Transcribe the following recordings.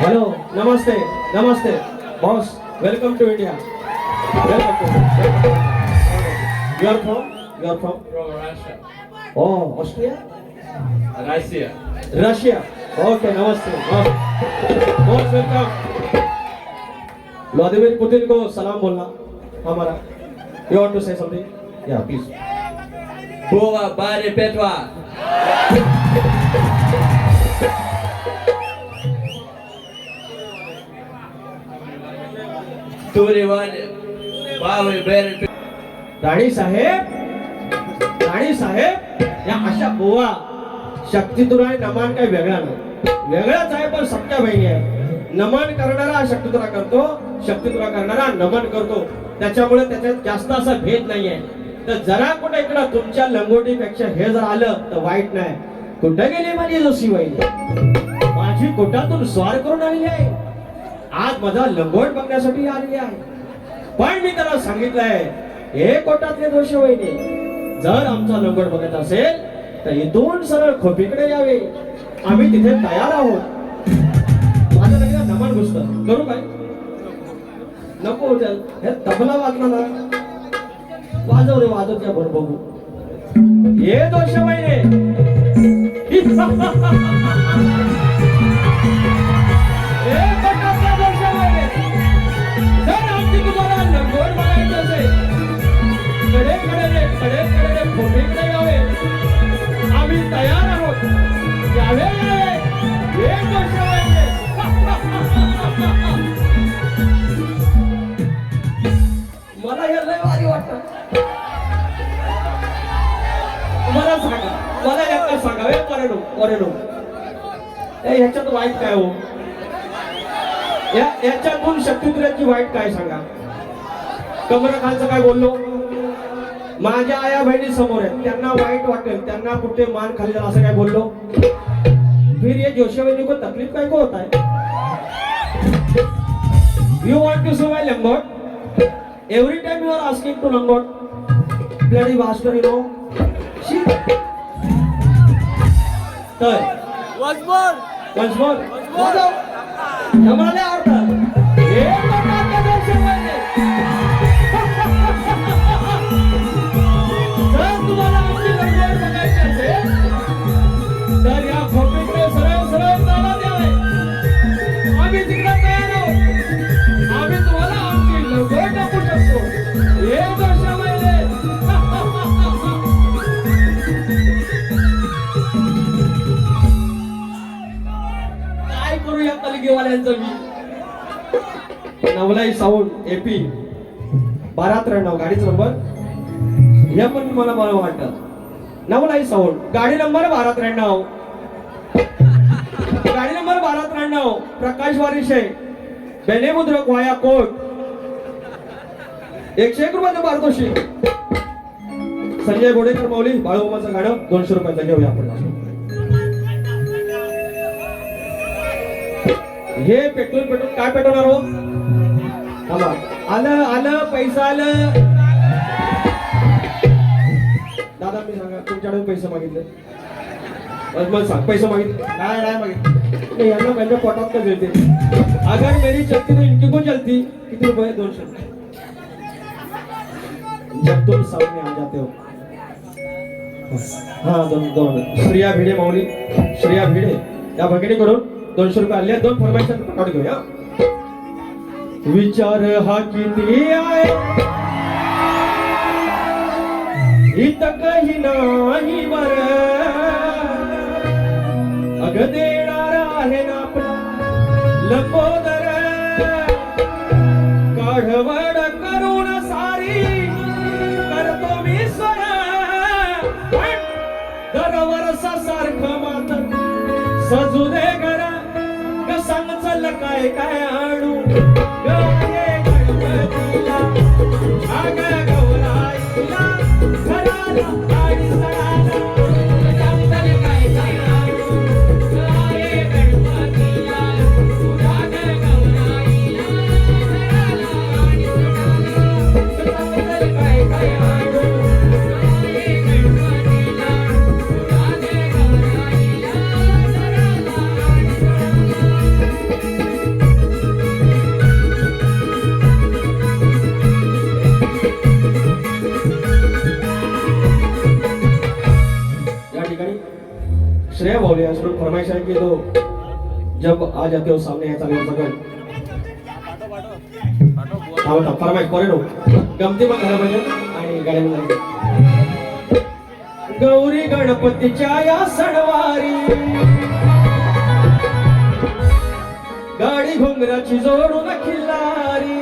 Hello नमस्ते नमस्ते boss welcome to India welcome to you are from you are from. Oh Austria Russia. Russia okay Namaste boss welcome Vladimir Putin को सलाम बोलना हमारा you want to say something या please Boa Bari Petwa. राणी साहेब राणी साहेब या अशा गोवा शक्तितुरा आणि नमन काही वेगळा नाही. वेगळाच आहे पण सत्या बहिणी आहे. नमन करणारा शक्तितुरा करतो शक्तितुरा करणारा नमन करतो. त्याच्यामुळे त्याच्यात जास्त असा भेद नाहीये. तर जरा कुठे इकडं तुमच्या लंगोटीपेक्षा हे जर आलं तर वाईट नाही. कुठं गेली माझी जोशी वहिनी? माझी कोटातून स्वार करून आलेली आहे. आज माझा लंगोट बघण्यासाठी आलेली आहे. पण मी त्याला सांगितलंय हे कोटातले दोष वहिनी जर आमचा लंगोट बघत असेल तर इथून सरळ खोपीकडे यावे. आम्ही तिथे तयार आहोत. माझं लगेच नमन घुसत करू काय? नको चल हे तबला वाजला ना. वाजव रे वाजव त्या बरोबर बघू. हे दोष वहिने. कडे कडे रे कडे कडे रे आम्ही तयार आहोत यावे यावे एक वर्ष मला हे लय भारी वाटत. मला सांगा. मला एकदा सांगा हे परेडो परेडो ए ह्याच्यात वाईट काय हो? या याच्यातून शक्तिद्राची वाईट काय सांगा? कमरा खालचं काय बोललो? माझ्या आया बहिणी समोर आहेत. त्यांना वाईट वाटेल. त्यांना कुठे मान खाली असं काय बोललो? फिर ये जोशी को तकलीफ काय को होता है you want to see my लंगोट every time you are asking to लंगोट ब्लडी मास्टर यू नो तर more. once more? वाजव. आम्हाला लय नवलाई साऊंड एपी बारा त्र्याण्णव गाडीचा नंबर हे पण मला मला वाटत. नवलाई साऊंड गाडी नंबर बारा त्र्याण्णव गाडी नंबर बारा त्र्याण्णव प्रकाश वारिशे. बेनेमुद्रक वाया कोट. एकशे एक रुपयाचं पारितोषिक. संजय गोडेकर माऊली बाळूबाबाचं गाणं दोनशे रुपयाचं घेऊया आपण. हे पेट्रोल पेट्रोल काय पेटवणार हो? थांबा. आलं आलं पैसा आलं. दादा मी सांगा तुमच्याकडे पैसे मागितले? मला सांग पैसे मागितले? नाही नाही मागितलं. नहीं यांना माझ्या पोटात का मिळते अगर मेरी चलती तो इनकी को चलती? किती रुपये? दोनशे जब तुम सामने आ जाते हो। हा दोन दोन श्रेया भिडे माऊली। श्रेया भिडे। या भगिनीकडून दोनशे रुपये आले दोन फरमाईशन काढून घेऊया विचार हा किती आहे? इथं काही नाही बर. अगदी काय काय आणू? फरमाइश है कि तो जब आ जाते हो सामने ऐसा याचा मी सगळं हा बघा फरमाइश करे नो गमती पण झालं पाहिजे आणि गाड्या गौरी गणपतीच्या या सणवारी। गाडी घुंगराची जोडून खिल्लारी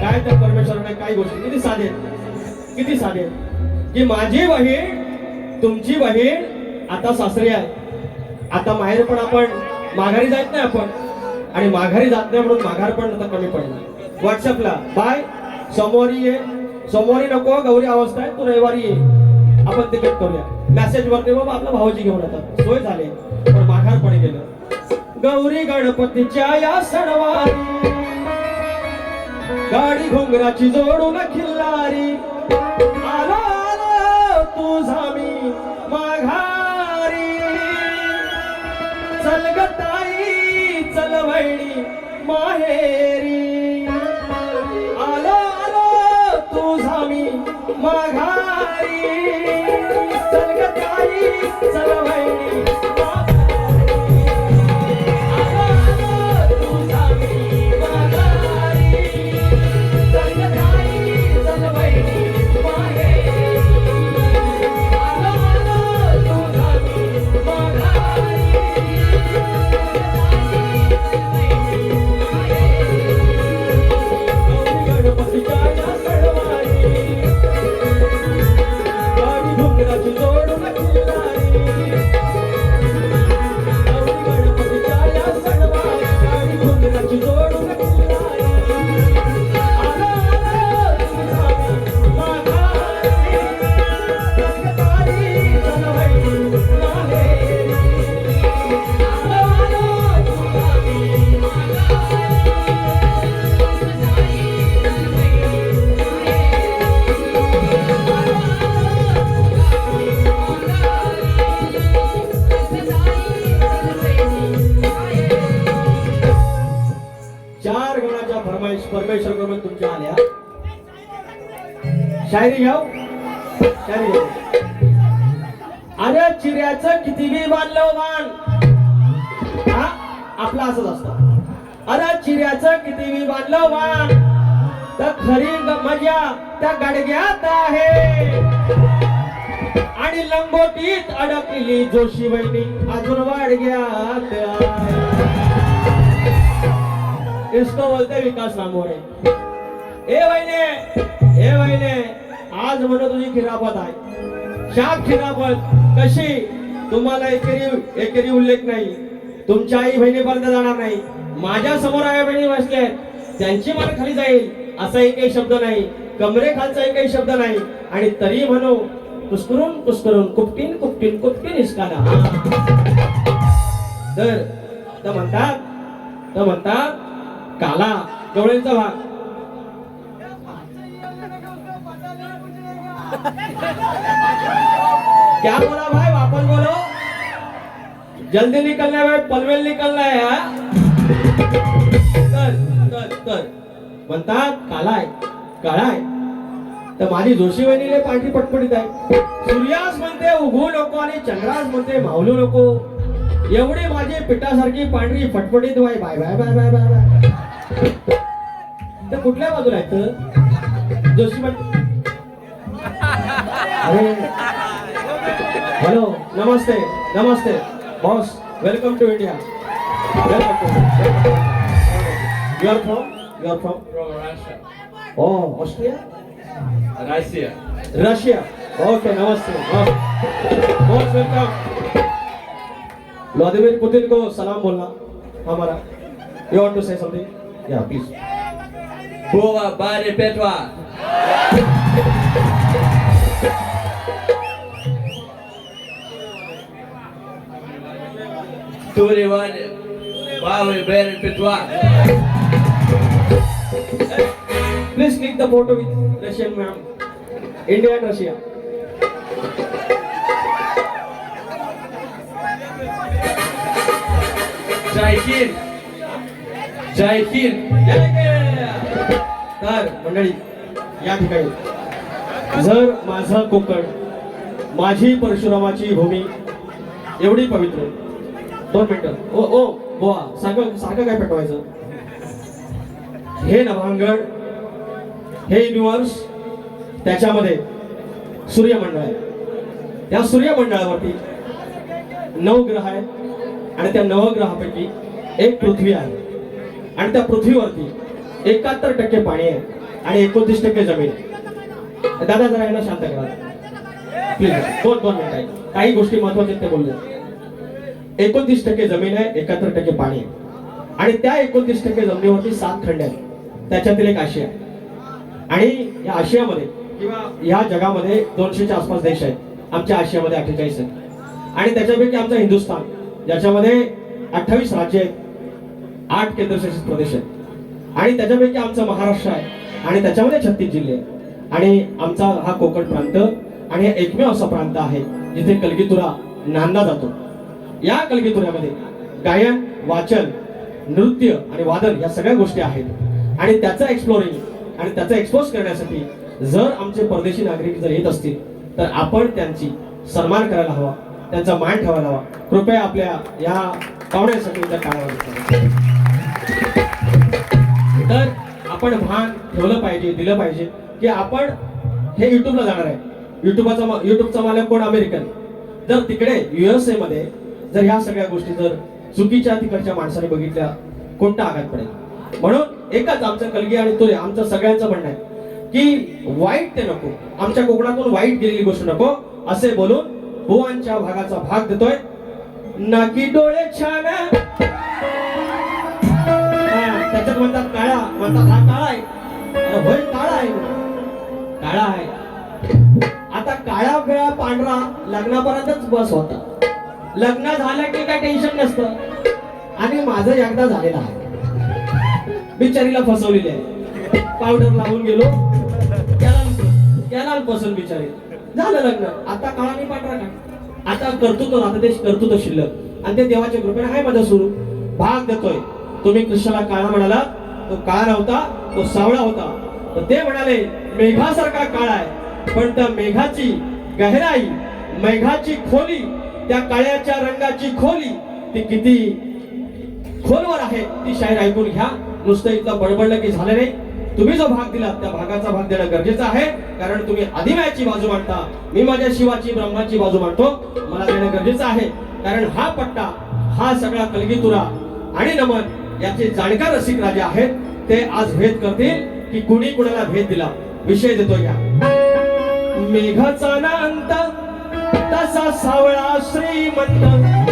काय त्या परमेश्वराने काय गोष्टी किती साधे किती साधे की माझी बहीण तुमची बहीण आता सासरी आहे आता माहेर पण आपण माघारी जात नाही आपण. आणि माघारी जात नाही म्हणून माघार पण आता कमी पडला व्हॉट्सअपला बाय सोमवारी ये. सोमवारी नको गौरी अवस्था आहे तू रविवारी ये. आपण तिकीट करूया. मेसेज वरती बाबा आपला भाऊजी घेऊन येतात. सोय झाले. पण माघार पण गेलं. गौरी गणपतीच्या या सणवारी गाडी घोंगराची जोडून खिल्लारी. आला आलो तुझा चल वहिनी माहेरी. आलो आलो तुझा मी माघारी. चल ग चल वहिनी परमेश्वर करून तुमच्या आल्या. शायरी घ्याव हो. शायरी घ्याव अरे चिऱ्याचं किती बी बांधलं मान हा आपला असंच असत. अरे चिऱ्याचं किती बी बांधलं मान तर खरी मजा त्या गडग्यात आहे. आणि लंगोटीत अडकली जोशी बहिणी अजून वाढ घ्या इसको बोलते विकास रामोरे. ए वहिने ए वहिने आज म्हणून तुझी खिरापत आहे. शाप खिरापत. कशी? तुम्हाला एकेरी एकेरी उल्लेख नाही. तुमच्या आई बहिणीपर्यंत जाणार नाही. माझ्यासमोर आई बहिणी बसले त्यांची मान खाली जाईल असा एकही शब्द नाही. कमरे खालचा एकही शब्द नाही. आणि तरी म्हणू कुस्करून कुस्करून कुपटीन कुपटीन कुपटीन इसकाला. तर तर म्हणतात तर म्हणतात काला गवळींचा भाग. क्या बोला भाई वापस बोलो. जल्दी निकलना है भाई पलवेल निकलना है हा? तर तर तर म्हणतात काला आहे काळा आहे. तर माझी जोशी वहिनीले पांढरी पटपटीत आहे. सूर्यास म्हणते उघू नको आणि चंद्रास म्हणते मावलू नको. एवढी माझी पिठासारखी पांढरी फटफटीत Y bye bye bye bye bye bye. तर कुठल्या बाजूला आहेत? जोशी म्हण अरे. हॅलो नमस्ते नमस्ते. Boss welcome to India. Welcome to you are from you are from oh Austria Russia. Russia okay Namaste most welcome Vladimir Putin को सलाम बोलना हमारा. You want to say something Yeah, peace. Buwa bari petwa. Turi wani bawi bari petwa. Please click the photo with Russian ma'am. India and Russia. Jai Hind. जय Hind. तर मंडळी या ठिकाणी जर माझं कोकण माझी परशुरामाची भूमी एवढी पवित्र दोन मिनिटं. ओ ओ बोवा सारखं सारखं काय पेटवायचं? हे नभांगण हे युनिवर्स त्याच्यामध्ये सूर्यमंडळ आहे. त्या सूर्यमंडळावरती नऊ ग्रह आहेत आणि त्या नवग्रहापैकी एक पृथ्वी आहे. आणि त्या पृथ्वीवरती एकाहत्तर टक्के पाणी आहे आणि एकोणतीस टक्के जमीन आहे. दादा जरा यांना शांत करा. प्लीज दोन दोन मिनिट आहे काही गोष्टी महत्त्वाच्या ते बोलले एकोणतीस टक्के जमीन आहे एकाहत्तर टक्के पाणी आहे. आणि त्या एकोणतीस टक्के जमिनीवरती सात खंड आहेत. त्याच्यातील एक आशिया आणि या आशियामध्ये किंवा या जगामध्ये दोनशेच्या आसपास देश आहेत. आमच्या आशियामध्ये अठ्ठेचाळीस आहेत. आणि त्याच्यापैकी आमचं हिंदुस्थान ज्याच्यामध्ये अठ्ठावीस राज्य आहेत. आठ केंद्रशासित प्रदेश आहेत. आणि त्याच्यापैकी आमचा महाराष्ट्र आहे. आणि त्याच्यामध्ये छत्तीस जिल्हे आणि आमचा हा कोकण प्रांत आणि हा एकमेव असा प्रांत आहे जिथे कलगीतुरा नांदला जातो. या कलगीतुऱ्यामध्ये गायन वाचन नृत्य आणि वादन या सगळ्या गोष्टी आहेत. आणि त्याचा एक्सप्लोरिंग आणि त्याचा एक्सपोज करण्यासाठी जर आमचे परदेशी नागरिक जर येत असतील तर आपण त्यांची सन्मान करायला हवा. त्यांचा मान ठेवायला हवा. कृपया आपल्या या पाहुण्यासाठी त्या काळावर तर आपण भान ठेवलं पाहिजे दिलं पाहिजे की आपण हे युट्यूबला जाणार आहे. युट्यूबचा युट्यूबचा मालक कोण? अमेरिकन. जर तिकडे युएसए मध्ये जर ह्या सगळ्या गोष्टी जर चुकीच्या तिकडच्या माणसाने बघितल्या कोणता आघात पडेल? म्हणून एकच आमचं कलगी आणि तुरे आमचं सगळ्यांचं म्हणणं आहे की वाईट ते नको. आमच्या कोकणातून वाईट गेलेली गोष्ट नको असे बोलून बुवांच्या भागाचा भाग देतोय. नाकी डोळे छान त्याच्यात म्हणतात काळा. म्हणतात हा काळा आहे. होय काळा आहे. काळा आहे. आता काळा वेळा पांढरा लग्नापर्यंतच बस होता. लग्न झालं की काय टेन्शन नसतं. आणि माझं एकदा झालेलं आहे. बिचारीला फसवलेली आहे. पावडर लावून गेलो. त्याला त्याला फसवून बिचारी झालं लग्न. आता काळाने पांढरा का आता करतो तो आता देश करतो तो शिल्लक. आणि ते देवाच्या कृपेने आहे माझा सुरू भाग देतोय. तुम्ही कृष्णाला काळा म्हणाला तो काळा होता तो सावळा होता. तर ते म्हणाले मेघासारखा काळा आहे. पण त्या मेघाची गहराई मेघाची खोली त्या काळ्याच्या रंगाची खोली ती किती खोलवर आहे ती शायर ऐकून घ्या. नुसतं इथलं बडबडलं की झालं नाही. तुम्ही जो भाग दिला त्या भागाचा भाग देणं गरजेचं आहे. कारण तुम्ही आदिमायाची बाजू मांडता मी माझ्या शिवाची ब्रह्माची बाजू मांडतो. मला देणं गरजेचं आहे. कारण हा पट्टा हा सगळा कलगीतुरा आणि नमन याचे जाणकार रसिक राजे आहेत. ते आज भेद करतील की कुणी कुणाला भेद दिला. विषय देतो या मेघाचा नांत तसा सावळा श्रीमंत.